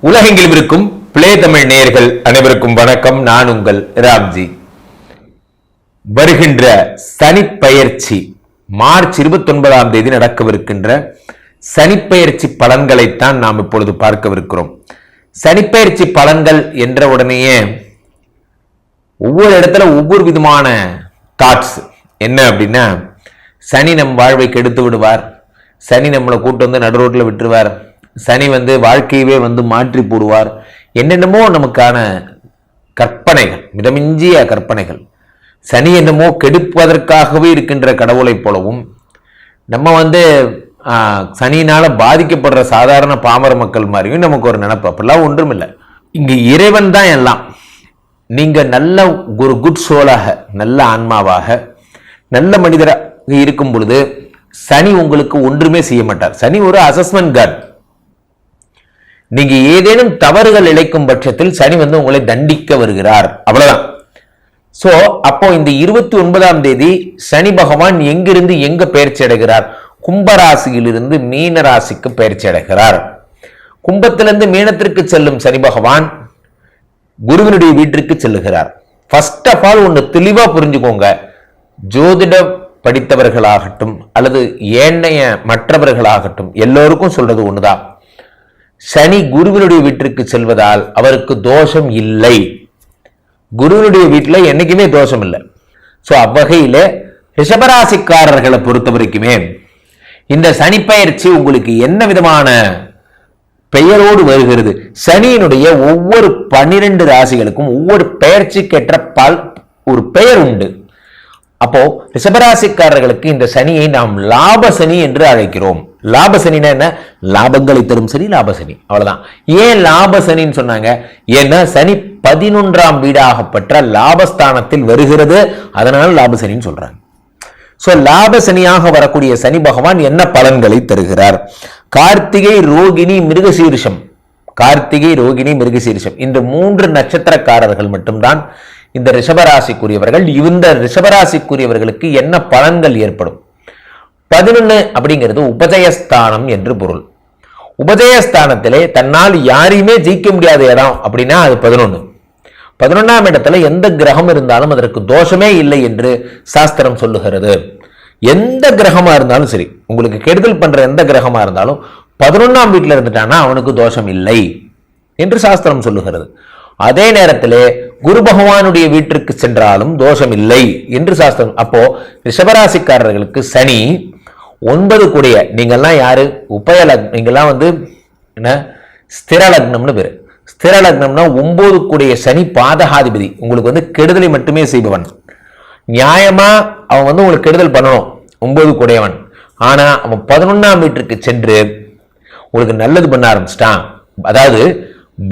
உலகெங்கிலும் இருக்கும் பிளே தமிழ் நேயர்கள் அனைவருக்கும் வணக்கம். நான் உங்கள் ராம்ஜி. வருகின்ற சனிப்பெயர்ச்சி மார்ச் இருபத்தி ஒன்பதாம் தேதி நடக்கவிருக்கின்ற சனிப்பெயர்ச்சி பலன்களைத்தான் நாம் இப்பொழுது பார்க்கவிருக்கிறோம். சனிப்பெயர்ச்சி பலன்கள் என்ற உடனேயே ஒவ்வொரு இடத்துல ஒவ்வொரு விதமான தாட்ஸ் என்ன அப்படின்னா சனி நம் வாழ்வை கெடுத்து விடுவார். சனி நம்மளை கூட்டு வந்து நடு ரோட்டில் விட்டுருவார். சனி வந்து வாழ்க்கையவே வந்து மாற்றி போடுவார். என்னென்னமோ நமக்கான கற்பனைகள் மிதமிஞ்சிய கற்பனைகள். சனி என்னமோ கெடுப்பதற்காகவே இருக்கின்ற கடவுளைப் போலவும் நம்ம வந்து சனியினால் பாதிக்கப்படுற சாதாரண பாமர மக்கள் மாதிரியும் நமக்கு ஒரு நினப்பு. அப்படிலாம் ஒன்றும் இல்லை இங்கே இறைவன் தான் எல்லாம். நீங்கள் நல்ல ஒரு குட் சோலாக நல்ல ஆன்மாவாக நல்ல மனிதராக இருக்கும் பொழுது சனி உங்களுக்கு ஒன்றுமே செய்ய மாட்டார். சனி ஒரு அசஸ்மெண்ட் கார்டு நீங்க ஏதேனும் தவறுகள் இழைக்கும் பட்சத்தில் சனி வந்து உங்களை தண்டிக்க வருகிறார். அவ்வளவுதான். சோ அப்போ இந்த இருபத்தி ஒன்பதாம் தேதி சனி பகவான் எங்கிருந்து எங்க பயிற்சி அடைகிறார்? கும்பராசியிலிருந்து மீன ராசிக்கு பயிற்சி அடைகிறார். கும்பத்திலிருந்து மீனத்திற்கு செல்லும் சனி பகவான் குருவினுடைய வீட்டிற்கு செல்லுகிறார். ஃபர்ஸ்ட் ஆஃப் ஆல் ஒன்று தெளிவா புரிஞ்சுக்கோங்க. ஜோதிட படித்தவர்களாகட்டும் அல்லது ஏனைய மற்றவர்களாகட்டும் எல்லோருக்கும் சொல்றது ஒண்ணுதான். சனி குருவினுடைய வீட்டிற்கு செல்வதால் அவருக்கு தோஷம் இல்லை. குருவினுடைய வீட்டில் என்னைக்குமே தோஷம் இல்லை. ஸோ அவ்வகையில் ரிஷபராசிக்காரர்களை பொறுத்த வரைக்குமே இந்த சனிப்பெயர்ச்சி உங்களுக்கு என்ன விதமான பெயரோடு வருகிறது? சனியினுடைய ஒவ்வொரு பன்னிரண்டு ராசிகளுக்கும் ஒவ்வொரு பெயர்ச்சிக்கேற்ற பல் ஒரு பெயர் உண்டு. அப்போ ரிஷபராசிக்காரர்களுக்கு இந்த சனியை நாம் லாப சனி என்று அழைக்கிறோம். லாபசனினா என்ன? லாபங்களை தரும் சனி லாபசனி. அவ்வளவுதான். ஏன் லாபசனின்னு சொன்னாங்க? ஏன்னா சனி பதினொன்றாம் வீடாக பெற்ற லாபஸ்தானத்தில் வருகிறது. அதனால லாபசனின்னு சொல்றாங்க. சோ லாப சனியாக வரக்கூடிய சனி பகவான் என்ன பலன்களை தருகிறார்? கார்த்திகை ரோகிணி மிருகசீரிஷம். கார்த்திகை ரோகிணி மிருகசீரிஷம். இந்த மூன்று நட்சத்திரக்காரர்கள் மட்டும்தான் இந்த ரிஷபராசிக்குரியவர்கள். இந்த ரிஷபராசிக்குரியவர்களுக்கு என்ன பலன்கள் ஏற்படும்? பதினொன்னு அப்படிங்கிறது உபஜயஸ்தானம் என்று பொருள். உபஜயஸ்தானத்திலே தன்னால் யாரையுமே ஜெயிக்க முடியாத இடம் அப்படின்னா அது பதினொன்று பதினொன்றாம் இடத்துல எந்த கிரகம் இருந்தாலும் அதற்கு தோஷமே இல்லை என்று சாஸ்திரம் சொல்லுகிறது. எந்த கிரகமா இருந்தாலும் சரி உங்களுக்கு கெடுதல் பண்ணுற எந்த கிரகமா இருந்தாலும் பதினொன்னாம் வீட்டில் இருந்துட்டானா அவனுக்கு தோஷம் இல்லை என்று சாஸ்திரம் சொல்லுகிறது. அதே நேரத்திலே குரு பகவானுடைய வீட்டிற்கு சென்றாலும் தோஷம் இல்லை என்று சாஸ்திரம் அப்போ ரிஷபராசிக்காரர்களுக்கு சனி ஒன்பது கூடிய நீங்கள்லாம் யாரு? உபய லக்னம் நீங்கள்லாம் வந்து என்ன? ஸ்திர லக்னம்னு பேர். ஸ்திர லக்னம்னா ஒன்பது கூடிய சனி பாதகாதிபதி. உங்களுக்கு வந்து கெடுதலை மட்டுமே செய்பவன். நியாயமா அவன் வந்து உங்களுக்கு கெடுதல் பண்ணணும். ஒன்பது கூடையவன் ஆனா அவன் பதினொன்னாம் வீட்டிற்கு சென்று உங்களுக்கு நல்லது பண்ண ஆரம்பிச்சிட்டான். அதாவது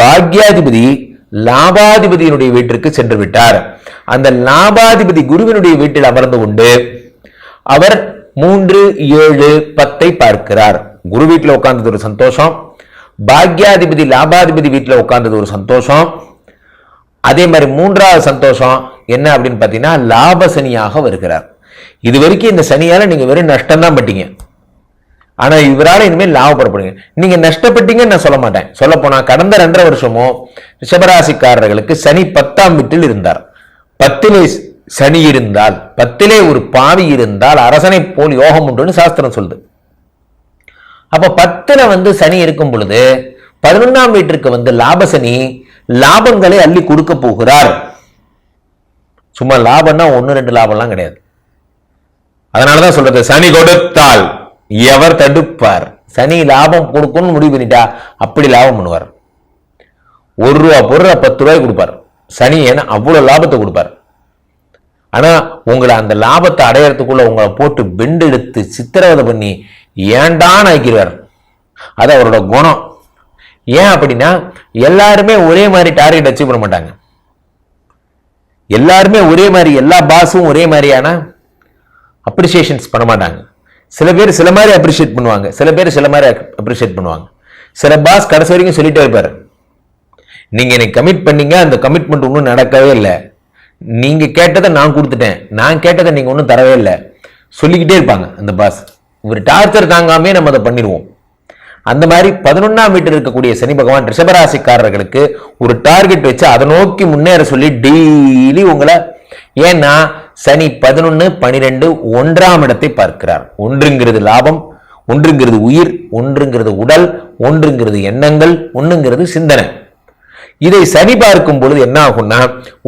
பாக்யாதிபதி லாபாதிபதியினுடைய வீட்டிற்கு சென்று விட்டார். அந்த லாபாதிபதி குருவினுடைய வீட்டில் அமர்ந்து கொண்டு அவர் மூன்று ஏழு பத்தை பார்க்கிறார். குரு வீட்டில் உட்கார்ந்தது ஒரு சந்தோஷம். பாக்யாதிபதி லாபாதிபதி வீட்டில் உட்கார்ந்தது ஒரு சந்தோஷம். அதே மாதிரி மூன்றாவது சந்தோஷம் என்ன அப்படின்னு பார்த்தீங்கன்னா லாப சனியாக வருகிறார். இது வரைக்கும் இந்த சனியால் நீங்கள் வெறும் நஷ்டம் தான் பட்டீங்க. ஆனால் இவரால் இனிமேல் லாபப்படப்படுங்க. நீங்கள் நஷ்டப்பட்டீங்கன்னு நான் சொல்ல மாட்டேன். சொல்ல கடந்த ரெண்டரை வருஷமோ ரிஷபராசிக்காரர்களுக்கு சனி பத்தாம் வீட்டில் இருந்தார். பத்திலே சனி இருந்தால் பத்திலே ஒரு பாவி இருந்தால் அரசனை போல் யோகம் உண்டுன்னு சாஸ்திரம் சொல்லுது. அப்ப பத்துல வந்து சனி இருக்கும் பொழுது பதினொன்னாம் வீட்டிற்கு வந்து லாப சனி லாபங்களை அள்ளி கொடுக்க போகிறார். சும்மா லாபம்னா ஒன்று ரெண்டு லாபம்லாம் கிடையாது. அதனாலதான் சொல்றது சனி கொடுத்தால் எவர் தடுப்பார்? சனி லாபம் கொடுக்கணும்னு முடிவு பண்ணிட்டா அப்படி லாபம் பண்ணுவார். ஒரு ரூபா பொருள் பத்து ரூபாய் கொடுப்பார். சனி ஏன்னா அவ்வளவு லாபத்தை கொடுப்பார். ஆனால் உங்களை அந்த லாபத்தை அடையறதுக்குள்ள உங்களை போட்டு பெண்டு எடுத்து சித்திரவதை பண்ணி ஏண்டான்னு ஆக்கிடுவார். அது அவரோட குணம். ஏன் அப்படின்னா எல்லாருமே ஒரே மாதிரி டார்கெட் அச்சீவ் பண்ண மாட்டாங்க. எல்லாருமே ஒரே மாதிரி எல்லா பாஸும் ஒரே மாதிரியான அப்ரிசியேஷன்ஸ் பண்ண மாட்டாங்க. சில பேர் சில மாதிரி அப்ரிஷியேட் பண்ணுவாங்க. சில பேர் சில மாதிரி அப்ரிஷியேட் பண்ணுவாங்க. சில பாஸ் கடைசி வரைக்கும் சொல்லிட்டே இருப்பார். நீங்கள் எனக்கு கமிட் பண்ணீங்க அந்த கமிட்மெண்ட் ஒன்றும் நடக்கவே இல்லை. நீங்கள் கேட்டதை நான் கொடுத்துட்டேன். நான் கேட்டதை நீங்கள் ஒன்றும் தரவே இல்லை. சொல்லிக்கிட்டே இருப்பாங்க அந்த பாஸ் இவர் டார்ச்சர் தாங்காமே நம்ம அதை பண்ணிடுவோம். அந்த மாதிரி பதினொன்றாம் வீட்டில் இருக்கக்கூடிய சனி பகவான் ரிஷபராசிக்காரர்களுக்கு ஒரு டார்கெட் வச்சு அதை நோக்கி முன்னேற சொல்லி டெய்லி உங்களை ஏன்னா சனி பதினொன்னு பனிரெண்டு ஒன்றாம் இடத்தை பார்க்கிறார். ஒன்றுங்கிறது லாபம் ஒன்றுங்கிறது உயிர் ஒன்றுங்கிறது உடல் ஒன்றுங்கிறது எண்ணங்கள் ஒன்றுங்கிறது சிந்தனை. இதை சரி பார்க்கும் பொழுது என்ன ஆகும்னா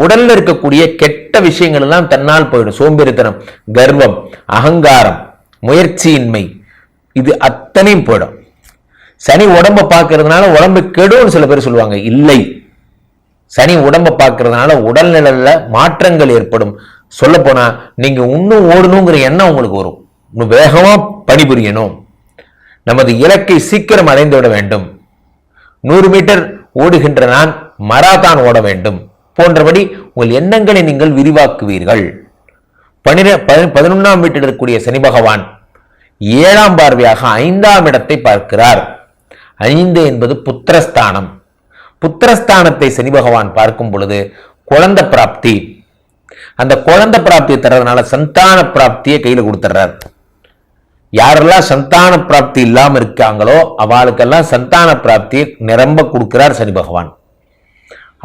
உடல்ல இருக்கக்கூடிய கெட்ட விஷயங்கள் எல்லாம் தன்னால் போயிடும். சோம்பேறித்தனம் கர்வம் அகங்காரம் முயற்சியின்மை இது அத்தனையும் போயிடும். சனி உடம்ப பார்க்கறதுனால உடம்பு கெடும்னு சில பேர் சொல்லுவாங்க. இல்லை. சனி உடம்ப பார்க்கறதுனால உடல்நிலையில மாற்றங்கள் ஏற்படும். சொல்ல போனா நீங்க இன்னும் ஓடணுங்கிற எண்ணம் உங்களுக்கு வரும். இன்னும் வேகமா பணிபுரியணும். நமது இலக்கை சீக்கிரம் அடைந்து விட வேண்டும். நூறு மீட்டர் ஓடுகின்ற நான் மராத்தான் ஓட வேண்டும். போன்றபடி உங்கள் எண்ணங்களை நீங்கள் விரிவாக்குவீர்கள். பனிர பதினொன்றாம் வீட்டில் இருக்கக்கூடிய சனி பகவான் ஏழாம் பார்வையாக ஐந்தாம் இடத்தை பார்க்கிறார். ஐந்து என்பது புத்திரஸ்தானம். புத்திரஸ்தானத்தை சனி பகவான் பார்க்கும் பொழுது குழந்த பிராப்தி. அந்த குழந்த பிராப்தியை தர்றதுனால சந்தான பிராப்தியை கையில் கொடுத்துட்றார் யாரெல்லாம் சந்தான பிராப்தி இல்லாமல் இருக்காங்களோ அவளுக்கெல்லாம் சந்தான பிராப்தி நிரம்ப கொடுக்கிறார் சனி பகவான்.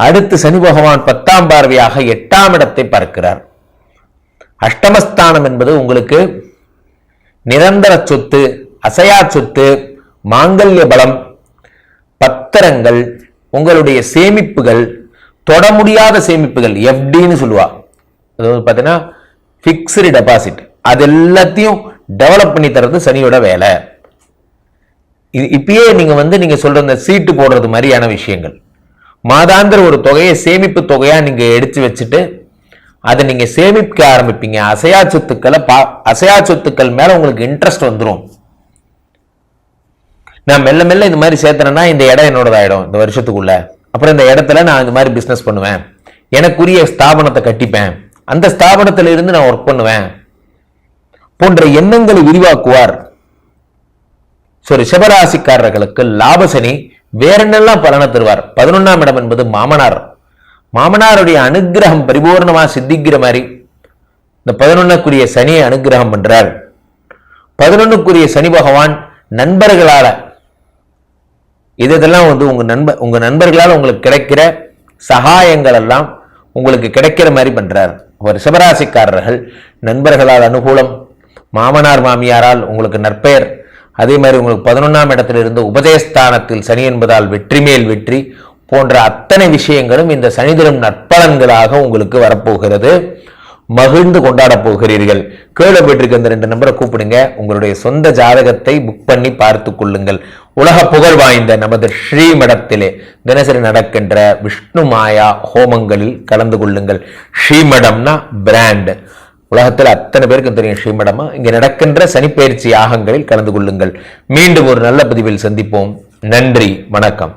அடுத்து சனி பகவான் பத்தாம் பார்வையாக எட்டாம் இடத்தை பார்க்கிறார். அஷ்டமஸ்தானம் என்பது உங்களுக்கு நிரந்தர சொத்து அசையா சொத்து மாங்கல்ய பலம் பத்திரங்கள் உங்களுடைய சேமிப்புகள் தொட முடியாத சேமிப்புகள் எஃப்டின்னு சொல்லுவா. அதாவது பார்த்தீங்கன்னா ஃபிக்ஸ்டு டெபாசிட் அது எல்லாத்தையும் டெவலப் பண்ணி தர்றது சனியோட வேலை. இது இப்பயே நீங்கள் வந்து நீங்கள் சொல்கிற இந்த சீட்டு போடுறது மாதிரியான விஷயங்கள். மாதாந்திர ஒரு தொகையை சேமிப்பு தொகையாக நீங்கள் எடுத்து வச்சுட்டு அதை நீங்கள் சேமிக்க ஆரம்பிப்பீங்க. அசையா சொத்துக்களை பா அசையா சொத்துக்கள் மேலே உங்களுக்கு இன்ட்ரெஸ்ட் வந்துடும் நான் மெல்ல மெல்ல இந்த மாதிரி சேர்த்துறேன்னா இந்த இடம் என்னோடதாயிடும் இந்த வருஷத்துக்குள்ள. அப்புறம் இந்த இடத்துல நான் இந்த மாதிரி பிஸ்னஸ் பண்ணுவேன். எனக்குரிய ஸ்தாபனத்தை கட்டிப்பேன். அந்த ஸ்தாபனத்துல இருந்து நான் ஒர்க் பண்ணுவேன். போன்ற எண்ணங்களை விரிவாக்குவார். சரி சிவராசிக்காரர்களுக்கு லாபசனி வேறென்னெல்லாம் பலனை தருவார். பதினொன்றாம் இடம் என்பது மாமனார். மாமனாருடைய அனுகிரகம் பரிபூர்ணமாக சித்திக்கிற மாதிரி. இந்த பதினொன்னுக்குரிய சனியை அனுகிரகம் பண்றார். பதினொன்னுக்குரிய சனி பகவான் நண்பர்களால. இதெல்லாம் வந்து உங்க நண்பர் உங்க நண்பர்களால் உங்களுக்கு கிடைக்கிற சகாயங்கள் எல்லாம் உங்களுக்கு கிடைக்கிற மாதிரி பண்றார். அவர் சிவராசிக்காரர்கள் நண்பர்களால் அனுகூலம் மாமனார் மாமியாரால் உங்களுக்கு நற்பெயர். அதே மாதிரி உங்களுக்கு பதினொன்றாம் இடத்தில் இருந்து உபதேஸ்தானத்தில் சனி என்பதால் வெற்றி மேல் வெற்றி போன்ற அத்தனை விஷயங்களும் இந்த சனிதரும் நற்பலன்களாக உங்களுக்கு வரப்போகிறது. மகிழ்ந்து கொண்டாட போகிறீர்கள். கீழே போயிட்டு இந்த ரெண்டு நம்பரை கூப்பிடுங்க. உங்களுடைய சொந்த ஜாதகத்தை புக் பண்ணி பார்த்து கொள்ளுங்கள். உலக புகழ் வாய்ந்த நமது ஸ்ரீமடத்திலே தினசரி நடக்கின்ற விஷ்ணு மாயா ஹோமங்களில் கலந்து கொள்ளுங்கள். ஸ்ரீமடம்னா பிராண்ட் உலகத்தில் அத்தனை பேருக்கும் தெரியும் ஸ்ரீமடமா இங்கே நடக்கின்ற சனிப்பயிற்சி யாகங்களில் கலந்து கொள்ளுங்கள். மீண்டும் ஒரு நல்ல பதிவில் சந்திப்போம். நன்றி. வணக்கம்.